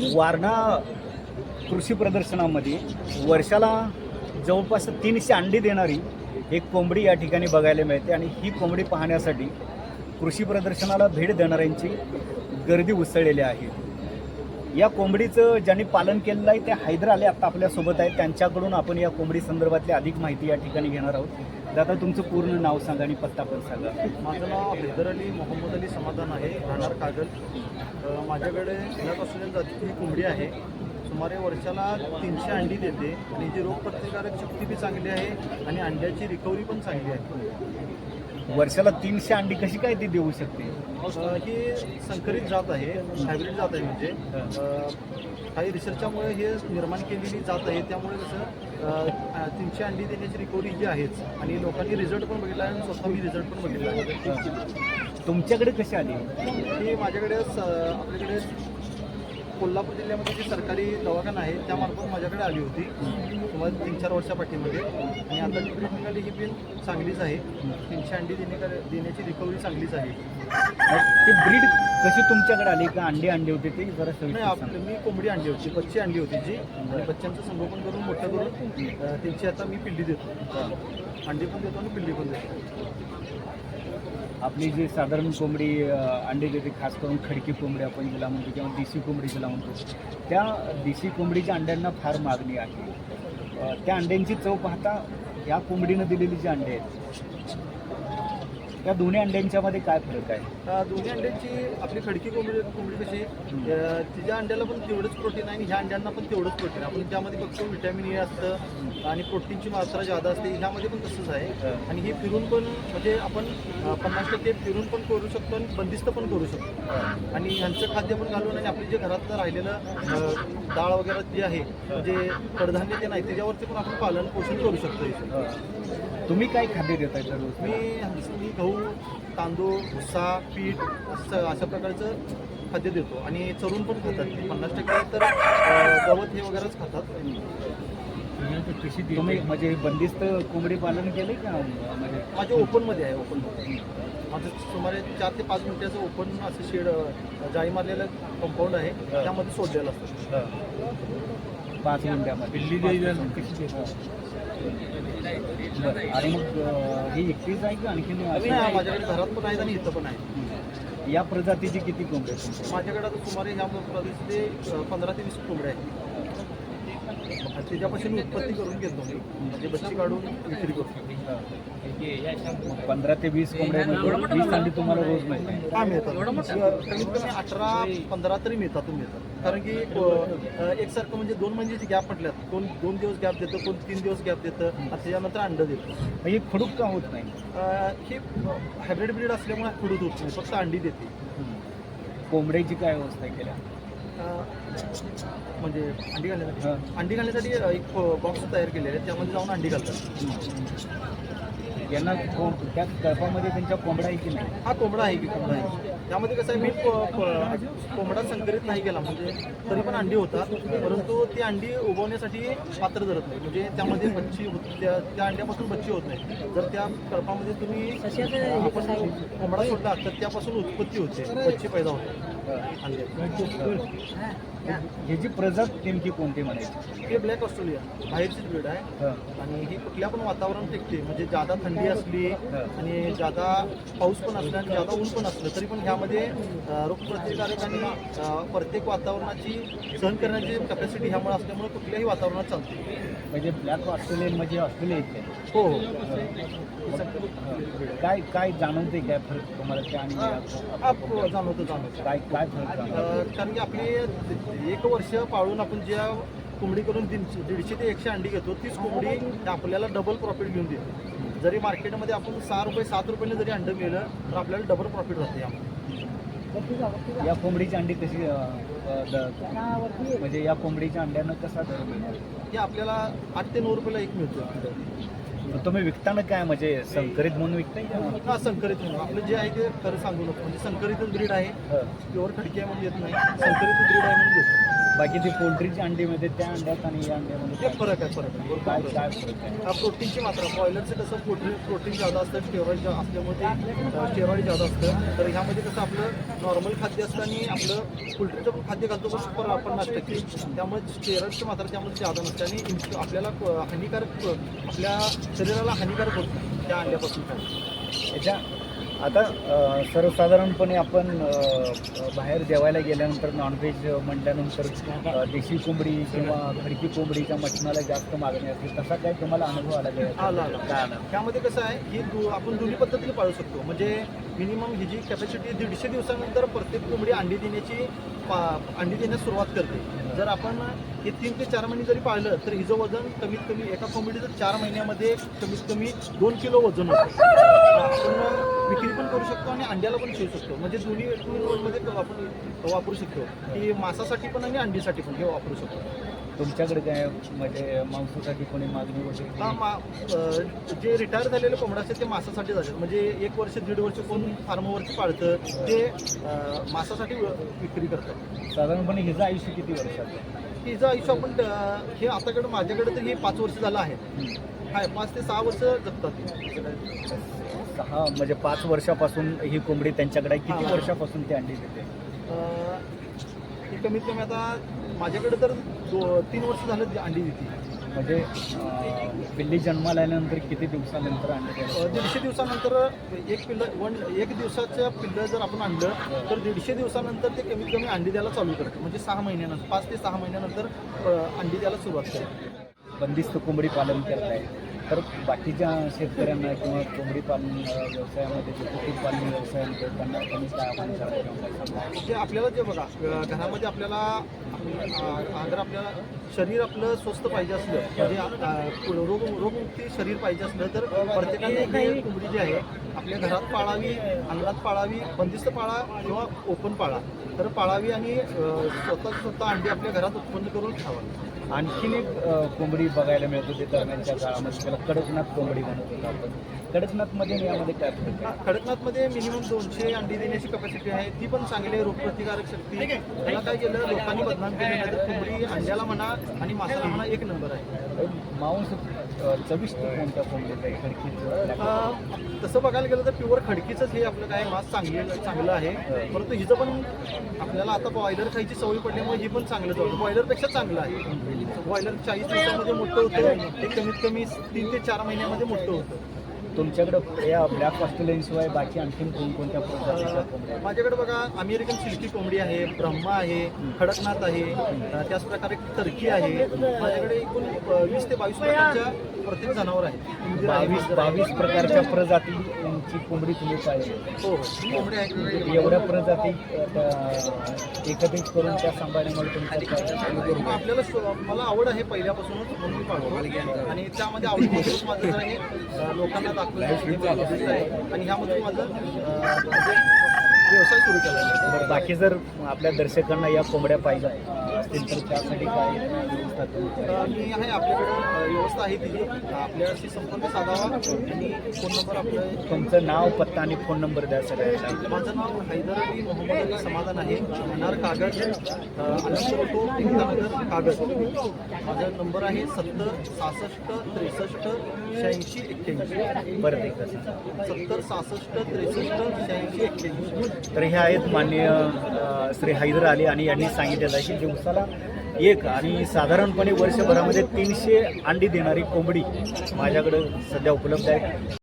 वारणा कृषी प्रदर्शनामध्ये वर्षाला जवळपास तीनशे अंडी देणारी एक कोंबडी या ठिकाणी बघायला मिळते आणि ही कोंबडी पाहण्यासाठी कृषी प्रदर्शनाला भेट देणाऱ्यांची गर्दी उसळलेली आहे. या कोंबडीचं ज्यांनी पालन केलेलं आहे ते हैदर आले आता आपल्यासोबत आहेत. त्यांच्याकडून आपण या कोंबडी संदर्भातली अधिक माहिती या ठिकाणी घेणार आहोत. दादा तुमचं पूर्ण नाव सांगा आणि पत्ता पण सांगा. माझं नाव हैदर अली मोहम्मद अली समाधान आहे राहणार कागल. माझ्याकडे ऑस्ट्रेलियन जातीची ही कोंबडी आहे. सुमारे वर्षाला तीनशे अंडी देते आणि जी रोगप्रतिकारक शक्ती बी चांगली आहे आणि अंड्याची रिकव्हरी पण चांगली आहे. वर्षाला तीनशे अंडी कशी काय ती देऊ शकते? ही संकरित जात आहे हायब्रिड जात आहे म्हणजे. काही रिसर्चच्यामुळे हे निर्माण केलेली जात आहे. त्यामुळे कसं तीनशे अंडी देण्याची रिकव्हरी जी आहेच आणि लोकांनी रिझल्ट पण बघितला आहे आणि स्वतः मी रिझल्ट पण बघितला. आहे तुमच्याकडे कशी आली? ही माझ्याकडे आपल्याकडे कोल्हापूर जिल्ह्यामध्ये जी सरकारी दवाखाना आहे त्यामार्फत माझ्याकडे आली होती. तुम्हाला तीन चार वर्षा पाठीमध्ये आणि आता जी ब्रीड निघाली ही पण चांगलीच आहे. तीनशे अंडी देणे देण्याची रिकव्हरी चांगलीच आहे. ती ब्रीड कशी तुमच्याकडे आली? का अंडी अंडी होते ते? जरा नाही आपलं. मी कोंबडी आणली होती बच्ची आणली होती जी. आणि बच्चांचं संगोपन करून मोठं करून त्यांची आता मी पिल्ली देतो. अंडी पण देतो आणि पिल्ली पण देतो. आपली जी साधारण कोंबडी अंडे देते खास करून खडकी कोंबडी आपण जिला म्हणतो किंवा देशी कोंबडी जिला म्हणतो त्या देशी कोंबडीच्या अंड्यांना फार मागणी आहे. त्या अंड्यांची चव पाहता या कोंबडीनं दिलेली जी अंडी आहेत त्या दोन्ही अंड्यांच्यामध्ये काय फरक आहे? दोन्ही अंड्यांची आपली खडकी कोंबडी कोंबडी कशी तिच्या अंड्याला पण तेवढंच प्रोटीन आहे आणि ह्या अंड्यांना पण तेवढंच प्रोटीन आहे. आपण त्यामध्ये फक्त व्हिटॅमिन ए असतं आणि प्रोटीनची मात्रा जादा असते. ह्यामध्ये पण तसंच आहे. आणि हे फिरून पण म्हणजे आपण पन्नास टक्के फिरून पण करू शकतो आणि बंदिस्त पण करू शकतो. आणि ह्यांचं खाद्य पण घालून आणि आपले जे घरातलं राहिलेलं डाळ वगैरे जे आहे म्हणजे कडधान्य ते नाही त्याच्यावरती पण आपण पालन पोषण करू शकतो. तुम्ही काय खाद्य देताय दररोज मी मी गहू तांदूळ भुस्सा पीठ असं अशा प्रकारचं खाद्य देतो. आणि चरून पण खातात ते. पन्नास टक्के तर गवत हे वगैरेच खातात. तुम्ही म्हणजे बंदिस्त कोंबडी पालन केले का? म्हणजे माझ्या ओपनमध्ये आहे ओपनमध्ये. माझं सुमारे चार ते पाच मिनिटाचं ओपन असं शेड जाळी मारलेलं कंपाऊंड आहे. त्यामध्ये सोडलेलं असतं. पाच मिनिटामध्ये. बरं. आणि मग अ, ही एकटीच आहे की? आणखीन नाही, माझ्याकडे घरात पण आहेत आणि इथं पण आहे या प्रजातीची किती कोंबडी आहेत? माझ्याकडे आता सुमारे ह्या प्रदेशचे पंधरा ते वीस कोंबड्या आहेत. आणि त्याच्यापासून मी उत्पत्ती करून घेतो. मी म्हणजे बच्ची काढून विक्री करतो. पंधरा ते वीस कोंबड्या वीस अंडी तुम्हाला रोज मिळते हा मिळतात. कमीत कमी अठरा पंधरा तरी मिळतात मिळतात. कारण की एकसारखं म्हणजे दोन महिन्याची गॅप म्हटल्यात. कोण दोन दिवस गॅप देतं कोण तीन दिवस गॅप देतं आणि त्याच्यानंतर अंड देतं. म्हणजे फडूक का होत नाही? हे हायब्रिड ब्रीड असल्यामुळे पुढे होत नाही फक्त अंडी देते. कोंबड्याची काय व्यवस्था केल्या? म्हणजे अंडी घालण्यासाठी. अंडी घालण्यासाठी एक बॉक्स तयार केलेले आहेत. त्यामध्ये जाऊन अंडी घालतात. यांना त्या कळपामध्ये त्यांच्या कोंबड्या आहे की नाही? हा कोंबडा आहे की कोंबडा आहे. त्यामध्ये कसं आहे मी कोंबडा संकरित नाही केला. म्हणजे तरी पण अंडी होतात. परंतु ती अंडी उगवण्यासाठी पात्र धरत नाही. म्हणजे त्यामध्ये बच्ची होत त्या त्या अंड्यापासून बच्ची होत नाही. जर त्या कळपामध्ये तुम्ही आपण कोंबडा सोडला तर त्यापासून उत्पत्ती होते. बच्ची पैदा होते. ह्याची प्रजात नेमकी कोणती म्हणायची? हे ब्लॅक ऑस्ट्रेलिया बाहेरचीच ब्रीड आहे. आणि ही कुठल्या पण वातावरण टिकते म्हणजे जादा थंडी असली आणि जादा पाऊस पण असला आणि जादा ऊन पण असलं तरी पण ह्यामध्ये रोगप्रतिकारक आणि प्रत्येक वातावरणाची सहन करण्याची कॅपॅसिटी ह्यामुळे असल्यामुळे कुठल्याही वातावरणात चालते. म्हणजे ब्लॅक ऑस्ट्रेलियन म्हणजे ऑस्ट्रेलिया इथे. हो. काय काय जाणवते काय फरक तुम्हाला? त्या आणि जाणवतं जाणवतं. काय काय कारण की आपली एक वर्ष पाळून आपण ज्या कोंबडी करून दीडशे दीडशे ते एकशे अंडी घेतो तीच कोंबडी आपल्याला डबल प्रॉफिट घेऊन देते. जरी मार्केटमध्ये आपण सहा रुपये सात रुपयाने जरी अंडं मिळलं तर आपल्याला डबल प्रॉफिट राहते यामध्ये. या कोंबडीची अंडी कशी म्हणजे या कोंबडीच्या अंड्यानं कसा दर मिळणार? हे आपल्याला आठ ते नऊ रुपयाला एक मिळतो तुम्ही विकताना काय म्हणजे संकरित म्हणून विकताय का? हा संकरित म्हणून. आपलं जे आहे ते खरं सांगू नको. म्हणजे संकरितच ब्रीड आहे. प्युअर खडकी आहे म्हणून येत नाही. संकरित ब्रीड आहे म्हणून देतो बाकी ती पोल्ट्रीच्या अंडीमध्ये त्या अंड्यात आणि या अंड्यामध्ये. ते फरक आहे फरक आहे. काय बरोबर काय फरक आहे? हा प्रोटीनची मात्रा. बॉयलरचं कसं प्रोटीन प्रोटीन जादा असतं स्टेरॉइड असल्यामुळे ते स्टेरॉइड जादा असतं. तर ह्यामध्ये कसं आपलं नॉर्मल खाद्य असतं आणि आपलं पोल्ट्रीचं पण खाद्य घालतो पण पर पन्नास टक्के त्यामुळे स्टेरॉइडची मात्रा त्यामध्ये जादा नसते आणि इन- आपल्याला क- हानिकारक आपल्या शरीराला हानिकारक होत नाही त्या अंड्यापासून. काय याच्या आता सर्वसाधारणपणे आपण बाहेर जेवायला गेल्यानंतर नॉनव्हेज म्हटल्यानंतर देशी कोंबडी किंवा खडकी कोंबडीच्या मटणाला जास्त मागणी असते. तसा काय तुम्हाला अनुभव आला आला त्यामध्ये कसं आहे ही दु- आपण दोन्ही पद्धतीने पाळू शकतो. म्हणजे मिनिमम ही जी कॅपॅसिटी दीडशे दिवसानंतर प्रत्येक कोंबडी अंडी देण्याची पा- अंडी देण्यास सुरुवात करते. जर आपण हे तीन ते चार महिने जरी पाळलं तर हिचं वजन कमीत कमी एका कोंबडीचं चार महिन्यामध्ये कमीत कमी दोन किलो वजन होतं. आपण विक्री पण करू शकतो आणि अंड्याला पण ठेवू शकतो. म्हणजे दोन्ही मध्ये आपण वापरू शकतो. की मांसासाठी पण आणि अंडीसाठी पण हे वापरू शकतो. तुमच्याकडे काय म्हणजे मांसासाठी कोणी मागणी वगैरे हा मा अ, जे रिटायर झालेले कोंबडे असतात ते मांसासाठी जातात म्हणजे एक वर्ष दीड वर्ष कोण फार्मवरती पाळतं ते अ, मांसासाठी व- विक्री करतात साधारणपणे हिचं आयुष्य किती वर्षाचं आहे? तिचं आयुष्य आपण अ, हे आताकडे माझ्याकडे तर हे पाच वर्ष झालं आहे हाय पाच ते सहा वर्ष जगतात ते. सहा म्हणजे पाच वर्षापासून ही कोंबडी त्यांच्याकडे आहे. किती हा. वर्षापासून ती अंडी देते अ, ही कमीत कमी आता माझ्याकडे तर दो तीन वर्ष झालं ती अंडी देते. म्हणजे पिल्ली जन्माला आल्यानंतर किती दिवसानंतर देते दीडशे दिवसानंतर एक पिल्ल वन एक दिवसाचं पिल्लं जर आपण आणलं तर दीडशे दिवसानंतर ते कमीत कमी अंडी द्यायला चालू करतं. म्हणजे सहा महिन्यानंतर पाच ते सहा महिन्यानंतर अंडी द्यायला सुरुवात करते. बंदिस्त कोंबडी पालन करताय. तर बाकीच्या शेतकऱ्यांना किंवा कोंबडी पालन व्यवसायामध्ये जे कुक्कुटपालन व्यवसायामध्ये त्यांना त्यांनी काय आव्हान म्हणजे आपल्याला जे बघा घरामध्ये आपल्याला जर आपल्याला शरीर आपलं स्वस्त पाहिजे असलं म्हणजे रोग रोगमुक्ती शरीर पाहिजे असलं तर प्रत्येकाने कोंबडी जी आहे आपल्या घरात पाळावी अंगणात पाळावी बंदिस्त पाळा किंवा ओपन पाळा. तर पाळावी आणि स्वतः स्वतः अंडी आपल्या घरात उत्पन्न करून खावा. आणखीन एक कोंबडी बघायला मिळत होती दरम्यानच्या काळामध्ये त्याला कडकनाथ कोंबडी म्हणत होतो आपण कडकनाथमध्ये यामध्ये काय फरक आहे? खडकनाथमध्ये मिनिमम दोनशे अंडी देण्याची कपॅसिटी आहे. ती पण चांगली आहे रोगप्रतिकारक शक्ती. त्याला काय केलं लोकांनी बदनाम केलं नाही तर कोंबडी अंड्याला म्हणा आणि मासाला म्हणा एक नंबर आहे. मांस चविष्ट कोणत्या कोंबडीचं आहे? खडकीचं तसं बघायला गेलं तर प्युअर खडकीचंच हे आपलं काय मास चांगले चांगलं आहे. परंतु हिचं पण आपल्याला आता बॉयलर खायची सवय पडल्यामुळे ही पण चांगलं होतं. बॉयलरपेक्षा चांगलं आहे. बॉयलर चाळीस दिवसामध्ये मोठं होतं. ते कमीत कमी तीन ते चार महिन्यामध्ये मोठं होतं. तुमच्याकडं या ब्लॅक ऑस्ट्रेलियनशिवाय बाकी आणखीन कोणकोणत्या प्रकारच्या कोंबड्या आहेत? माझ्याकडे बघा अमेरिकन सिल्की कोंबडी आहे ब्रह्मा आहे खडकनाथ आहे अं, त्याच प्रकारे टर्की आहे. माझ्याकडे एकूण अं, वीस ते बावीस प्रकारच्या प्रत्येक जनावर आहे बावीस. बावीस प्रकारच्या प्रजातींची कोंबडी तुम्ही पाहिजे हो हो. कोंबडी आहे. एवढ्या प्रजाती अ, त्या एकत्रित करून त्या काय मग आपल्याला स्व- मला आवड आहे पहिल्यापासूनच म्हणून मी पाळतो. आणि त्यामध्ये आवडीपासूनच माझं जर हे अं, लोकांना आणि ह्यामधून माझं व्यवसाय सुरू केला. बाकी जर आपल्या दर्शकांना या कोंबड्या पाहिजे असतील तर त्यासाठी काय व्यवस्था मी आहे आपल्याकडे व्यवस्था आहे तिची आपल्याशी संपर्क साधावा आणि फोन नंबर आपलं तुमचं नाव पत्ता आणि फोन नंबर द्या सगळ्यांना माझं नाव हैदर अली मोहम्मद अली समाधान आहे. अनार कागद अ, अनंत रोको एकतानगर कागद. माझा नंबर आहे सत्तर सहासष्ट त्रेसष्ट शहाऐंशी एक्क्याऐंशी. परत एकदा. सत्तर सहासष्ट त्रेसष्ट शहाऐंशी एक्क्याऐंशी. तर हे आहेत माननीय श्री हैदर अली आणि यांनी सांगितलेलं आहे की दिवसाला एक आणि साधारणपणे वर्षभरामध्ये तीनशे अंडी देणारी कोंबडी माझ्याकडं सध्या उपलब्ध आहे.